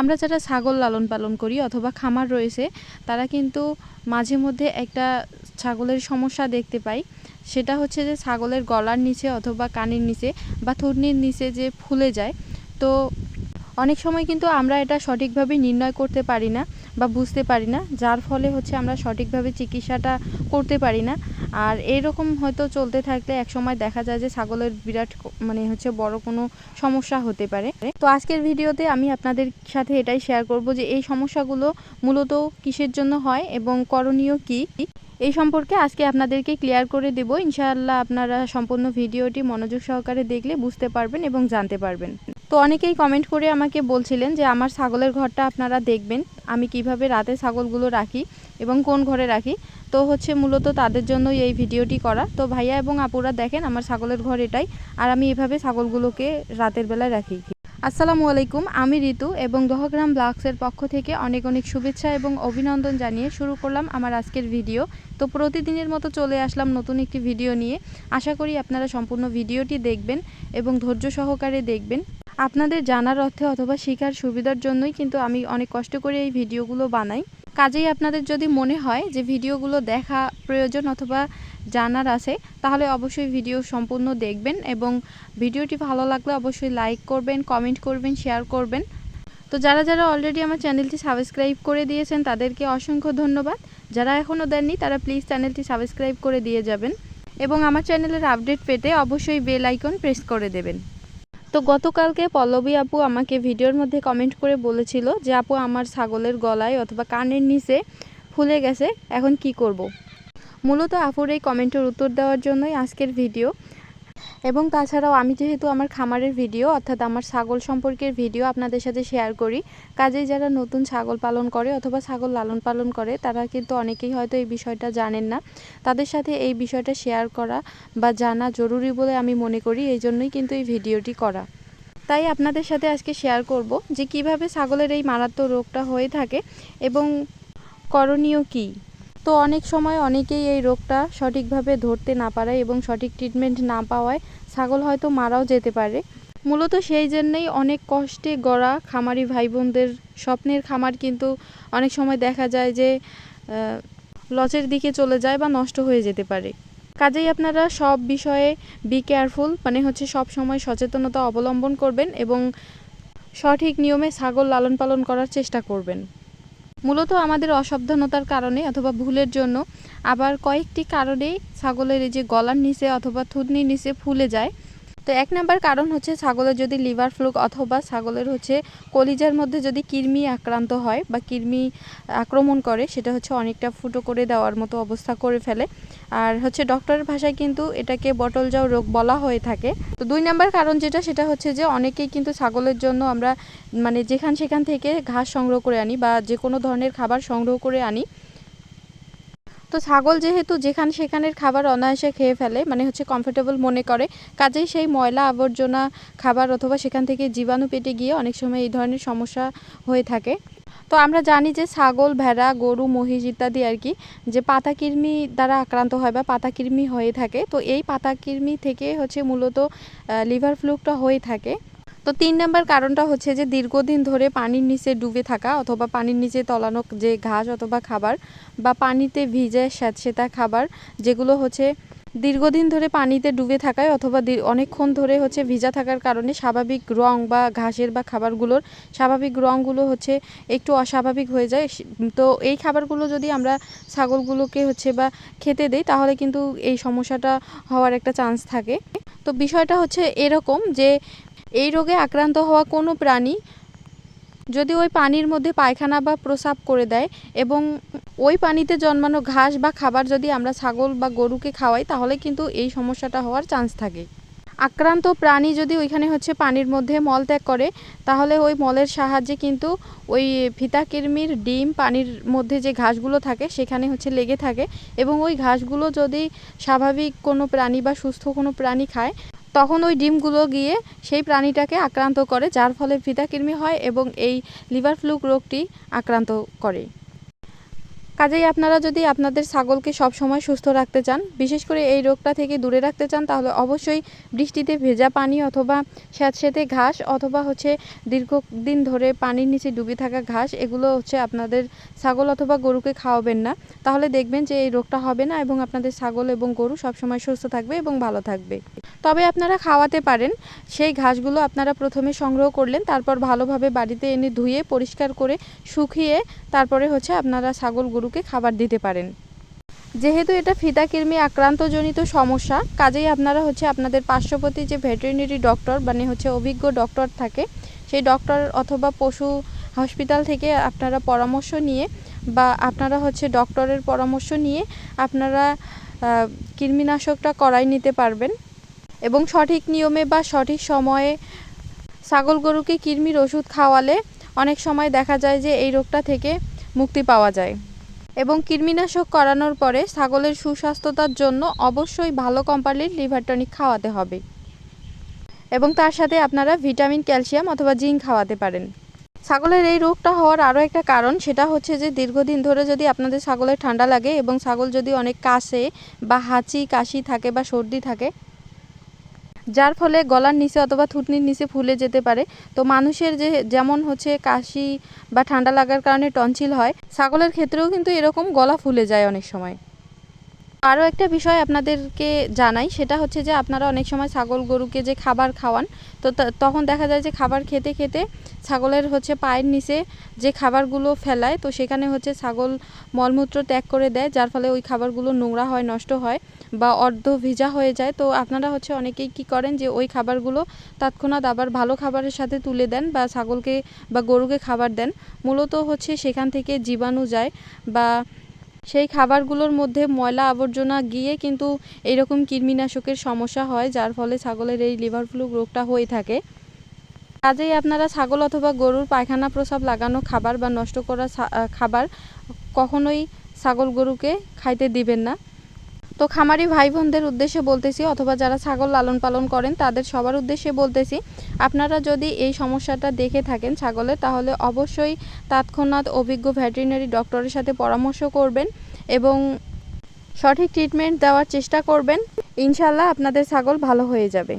আমরা যারা ছাগল লালন পালন করি অথবা খামার রয়েছে, তারা কিন্তু মাঝে মধ্যে একটা ছাগলের সমস্যা দেখতে পাই। সেটা হচ্ছে যে ছাগলের গলার নিচে অথবা কানের নিচে বা থুতনির নিচে যে ফুলে যায়, তো অনেক সময় কিন্তু আমরা এটা সঠিকভাবে নির্ণয় করতে পারি না বা বুঝতে পারি না, যার ফলে হচ্ছে আমরা সঠিকভাবে চিকিৎসাটা করতে পারি না। আর এইরকম হয়তো চলতে থাকলে একসময় দেখা যায় যে ছাগলের বিরাট মানে হচ্ছে বড় কোনো সমস্যা হতে পারে। তো আজকের ভিডিওতে আমি আপনাদের সাথে এটাই শেয়ার করব যে এই সমস্যাগুলো মূলত কিসের জন্য হয় এবং করণীয় কি? এই সম্পর্কে আজকে আপনাদেরকে ক্লিয়ার করে দেব। ইনশাআল্লাহ আপনারা সম্পূর্ণ ভিডিওটি মনোযোগ সহকারে দেখলে বুঝতে পারবেন এবং জানতে পারবেন। তো অনেকেই কমেন্ট করে আমাকে বলছিলেন যে, আমার ছাগলের ঘরটা আপনারা দেখবেন। আমি কীভাবে রাতে ছাগলগুলো রাখি এবং কোন ঘরে রাখি? তো হচ্ছে মূলত তাদের জন্যই এই ভিডিওটি করা। তো ভাইয়া এবং আপুরা দেখেন, আমার ছাগলের ঘর এটাই, আর আমি এভাবে ছাগলগুলোকে রাতের বেলায় রাখি। আসসালামু আলাইকুম, আমি ঋতু এবং দহগ্রাম ব্লগসের পক্ষ থেকে অনেক অনেক শুভেচ্ছা এবং অভিনন্দন জানিয়ে শুরু করলাম আমার আজকের ভিডিও। তো প্রতিদিনের মতো চলে আসলাম নতুন একটি ভিডিও নিয়ে। আশা করি আপনারা সম্পূর্ণ ভিডিওটি দেখবেন এবং ধৈর্য সহকারে দেখবেন। আপনাদের জানার অর্থে অথবা শেখার সুবিধার জন্যই কিন্তু আমি অনেক কষ্ট করে এই ভিডিওগুলো বানাই। কাজেই আপনাদের যদি মনে হয় যে ভিডিওগুলো দেখা প্রয়োজন অথবা জানার আছে, তাহলে অবশ্যই ভিডিও সম্পূর্ণ দেখবেন এবং ভিডিওটি ভালো লাগলে অবশ্যই লাইক করবেন, কমেন্ট করবেন, শেয়ার করবেন। তো যারা যারা অলরেডি আমার চ্যানেলটি সাবস্ক্রাইব করে দিয়েছেন, তাদেরকে অসংখ্য ধন্যবাদ। যারা এখনও দেননি, তারা প্লিজ চ্যানেলটি সাবস্ক্রাইব করে দিয়ে যাবেন এবং আমার চ্যানেলের আপডেট পেতে অবশ্যই বেল আইকন প্রেস করে দেবেন। তো গতকালকে পল্লবী আপু আমাকে ভিডিওর মধ্যে কমেন্ট করে বলেছিল যে, আপু, আমার ছাগলের গলায় অথবা কানের নিচে ফুলে গেছে, এখন কি করব। মূলত আপুর এই কমেন্টের উত্তর দেওয়ার জন্যই আজকের ভিডিও এবং তাছাড়াও আমি যেহেতু আমার খামারের ভিডিও, অর্থাৎ আমার ছাগল সম্পর্কের ভিডিও আপনাদের সাথে শেয়ার করি, কাজেই যারা নতুন ছাগল পালন করে অথবা ছাগল লালন পালন করে, তারা কিন্তু অনেকেই হয়তো এই বিষয়টা জানেন না। তাদের সাথে এই বিষয়টা শেয়ার করা বা জানা জরুরি বলে আমি মনে করি, এই জন্যই কিন্তু এই ভিডিওটি করা। তাই আপনাদের সাথে আজকে শেয়ার করব যে কীভাবে ছাগলের এই মারাত্মক রোগটা হয়ে থাকে এবং করণীয় কী। তো অনেক সময় অনেকেই এই রোগটা সঠিকভাবে ধরতে না পারায় এবং সঠিক ট্রিটমেন্ট না পাওয়ায় ছাগল হয়তো মারাও যেতে পারে। মূলত সেই জন্যেই অনেক কষ্টে গড়া খামারি ভাই বোনদের স্বপ্নের খামার কিন্তু অনেক সময় দেখা যায় যে লসের দিকে চলে যায় বা নষ্ট হয়ে যেতে পারে। কাজেই আপনারা সব বিষয়ে বি কেয়ারফুল মানে হচ্ছে সব সময় সচেতনতা অবলম্বন করবেন এবং সঠিক নিয়মে ছাগল লালন পালন করার চেষ্টা করবেন। মূলত আমাদের অসাবধানতার কারণে অথবা ভুলের জন্য আবার কয়েকটি কারণে ছাগলের এই যে গলার নিচে অথবা থুতনির নিচে ফুলে যায়। তো এক নাম্বার কারণ হচ্ছে ছাগলের যদি লিভার ফ্লুক অথবা ছাগলের হচ্ছে কলিজার মধ্যে যদি কৃমি আক্রান্ত হয় বা কৃমি আক্রমণ করে, সেটা হচ্ছে অনেকটা ফুটো করে দেওয়ার মতো অবস্থা করে ফেলে। আর হচ্ছে ডক্টরের ভাষায় কিন্তু এটাকে বটল যাও রোগ বলা হয়ে থাকে। তো দুই নাম্বার কারণ যেটা, সেটা হচ্ছে যে অনেকেই কিন্তু ছাগলের জন্য আমরা মানে যেখান সেখান থেকে ঘাস সংগ্রহ করে আনি বা যে কোনো ধরনের খাবার সংগ্রহ করে আনি। তো ছাগল যেহেতু যেখান সেখানের খাবার অনায়াসে খেয়ে ফেলে মানে হচ্ছে কমফোর্টেবল মনে করে, কাজেই সেই ময়লা আবর্জনা খাবার অথবা সেখান থেকে জীবাণু পেটে গিয়ে অনেক সময় এই ধরনের সমস্যা হয়ে থাকে। তো আমরা জানি যে ছাগল, ভেড়া, গরু, মহিষ ইত্যাদি আর কি, যে পাতা পাতাকৃমি দ্বারা আক্রান্ত হয় বা পাতা পাতাকৃমি হয়ে থাকে, তো এই পাতা পাতাকৃমি থেকে হচ্ছে মূলত লিভার ফ্লুকটা হয়ে থাকে। তো তিন নাম্বার কারণটা হচ্ছে যে দীর্ঘদিন ধরে পানির নিচে ডুবে থাকা অথবা পানির নিচে তলানো যে ঘাস অথবা খাবার বা পানিতে ভিজে স্যাঁতসেতা খাবার, যেগুলো হচ্ছে দীর্ঘদিন ধরে পানিতে ডুবে থাকায় অথবা অনেকক্ষণ ধরে হচ্ছে ভিজা থাকার কারণে স্বাভাবিক রং বা ঘাসের বা খাবারগুলোর স্বাভাবিক রঙগুলো হচ্ছে একটু অস্বাভাবিক হয়ে যায়। তো এই খাবারগুলো যদি আমরা ছাগলগুলোকে হচ্ছে বা খেতে দেই, তাহলে কিন্তু এই সমস্যাটা হওয়ার একটা চান্স থাকে। তো বিষয়টা হচ্ছে এরকম যে এই রোগে আক্রান্ত হওয়া কোনো প্রাণী যদি ওই পানির মধ্যে পায়খানা বা প্রসাব করে দেয় এবং ওই পানিতে জন্মানো ঘাস বা খাবার যদি আমরা ছাগল বা গরুকে খাওয়াই, তাহলে কিন্তু এই সমস্যাটা হওয়ার চান্স থাকে। আক্রান্ত প্রাণী যদি ওইখানে হচ্ছে পানির মধ্যে মল ত্যাগ করে, তাহলে ওই মলের সাহায্যে কিন্তু ওই ফিতাকৃমির ডিম পানির মধ্যে যে ঘাসগুলো থাকে, সেখানে হচ্ছে লেগে থাকে এবং ওই ঘাসগুলো যদি স্বাভাবিক কোনো প্রাণী বা সুস্থ কোনো প্রাণী খায় তখন ওই ডিমগুলো গিয়ে সেই প্রাণীটাকে আক্রান্ত করে, যার ফলে ফিতাকৃমি হয় এবং এই লিভার ফ্লুক রোগটি আক্রান্ত করে। কাজেই আপনারা যদি আপনাদের ছাগলকে সব সময় সুস্থ রাখতে চান, বিশেষ করে এই রোগটা থেকে দূরে রাখতে চান, তাহলে অবশ্যই বৃষ্টিতে ভেজা পানি অথবা স্যাঁতস্যাঁতে ঘাস অথবা হচ্ছে দীর্ঘদিন ধরে পানির নিচে ডুবে থাকা ঘাস, এগুলো হচ্ছে আপনাদের ছাগল অথবা গরুকে খাওয়াবেন না। তাহলে দেখবেন যে এই রোগটা হবে না এবং আপনাদের ছাগল এবং গরু সবসময় সুস্থ থাকবে এবং ভালো থাকবে। তবে আপনারা খাওয়াতে পারেন। সেই ঘাসগুলো আপনারা প্রথমে সংগ্রহ করলেন, তারপর ভালোভাবে বাড়িতে এনে ধুয়ে, পরিষ্কার করে শুকিয়ে তারপরে হচ্ছে আপনারা ছাগল গরুকে খাবার দিতে পারেন। যেহেতু এটা ফিতাকৃমি আক্রান্তজনিত সমস্যা, কাজেই আপনারা হচ্ছে আপনাদের পার্শ্ববর্তী যে ভেটেরিনারি ডক্টর মানে হচ্ছে অভিজ্ঞ ডক্টর থাকে, সেই ডক্টর অথবা পশু হসপিটাল থেকে আপনারা পরামর্শ নিয়ে বা আপনারা হচ্ছে ডক্টরের পরামর্শ নিয়ে আপনারা কৃমিনাশকটা করাই নিতে পারবেন। এবং সঠিক নিয়মে বা সঠিক সময়ে ছাগল গরুকে কৃমির ওষুধ খাওয়ালে অনেক সময় দেখা যায় যে এই রোগটা থেকে মুক্তি পাওয়া যায়। এবং কৃমিনাশক করানোর পরে ছাগলের সুস্বাস্থ্যতার জন্য অবশ্যই ভালো কোম্পানির লিভার টনিক খাওয়াতে হবে। এবং তার সাথে আপনারা ভিটামিন, ক্যালসিয়াম অথবা জিঙ্ক খাওয়াতে পারেন। ছাগলের এই রোগটা হওয়ার আরও একটা কারণ সেটা হচ্ছে যে দীর্ঘদিন ধরে যদি আপনাদের ছাগলের ঠান্ডা লাগে এবং ছাগল যদি অনেক কাশে বা হাঁচি, কাশি থাকে বা সর্দি থাকে যার ফলে গলার নিচে অথবা থুতনির নিচে ফুলে যেতে পারে। তো মানুষের যে, যেমন হচ্ছে কাশি বা ঠান্ডা লাগার কারণে টনসিল হয়, ছাগলের ক্ষেত্রেও কিন্তু এরকম গলা ফুলে যায় অনেক সময়। আরও একটা বিষয় আপনাদেরকে জানাই, সেটা হচ্ছে যে আপনারা অনেক সময় ছাগল গরুকে যে খাবার খাওয়ান তো, তখন দেখা যায় যে খাবার খেতে খেতে ছাগলের হচ্ছে পায়ের নিচে যে খাবারগুলো ফেলায়, তো সেখানে হচ্ছে ছাগল মলমূত্র ত্যাগ করে দেয়, যার ফলে ওই খাবারগুলো নোংরা হয়, নষ্ট হয় বা অর্ধ ভিজা হয়ে যায়। তো আপনারা হচ্ছে অনেকেই কি করেন যে ওই খাবারগুলো তৎক্ষণাৎ আবার ভালো খাবারের সাথে তুলে দেন বা ছাগলকে বা গরুকে খাবার দেন। মূলত হচ্ছে সেখান থেকে জীবাণু যায় বা সেই খাবারগুলোর মধ্যে ময়লা আবর্জনা গিয়ে কিন্তু এইরকম কৃমিনাশকের সমস্যা হয়, যার ফলে ছাগলের এই লিভার ফ্লু রোগটা হয়ে থাকে। কাজেই আপনারা ছাগল অথবা গরুর পায়খানা প্রসাব লাগানো খাবার বা নষ্ট করা খাবার কখনোই ছাগল গরুকে খাইতে দিবেন না। তো খামারি ভাই বোনদের উদ্দেশ্যে বলতেছি, অথবা যারা ছাগল লালন পালন করেন, তাদের সবার উদ্দেশ্যে বলতেছি, আপনারা যদি এই সমস্যাটা দেখে থাকেন ছাগলের তাহলে অবশ্যই তাৎক্ষণাৎ অভিজ্ঞ ভেটেরিনারি ডক্টরের সাথে পরামর্শ করবেন এবং সঠিক ট্রিটমেন্ট দেওয়ার চেষ্টা করবেন। ইনশাল্লাহ আপনাদের ছাগল ভালো হয়ে যাবে।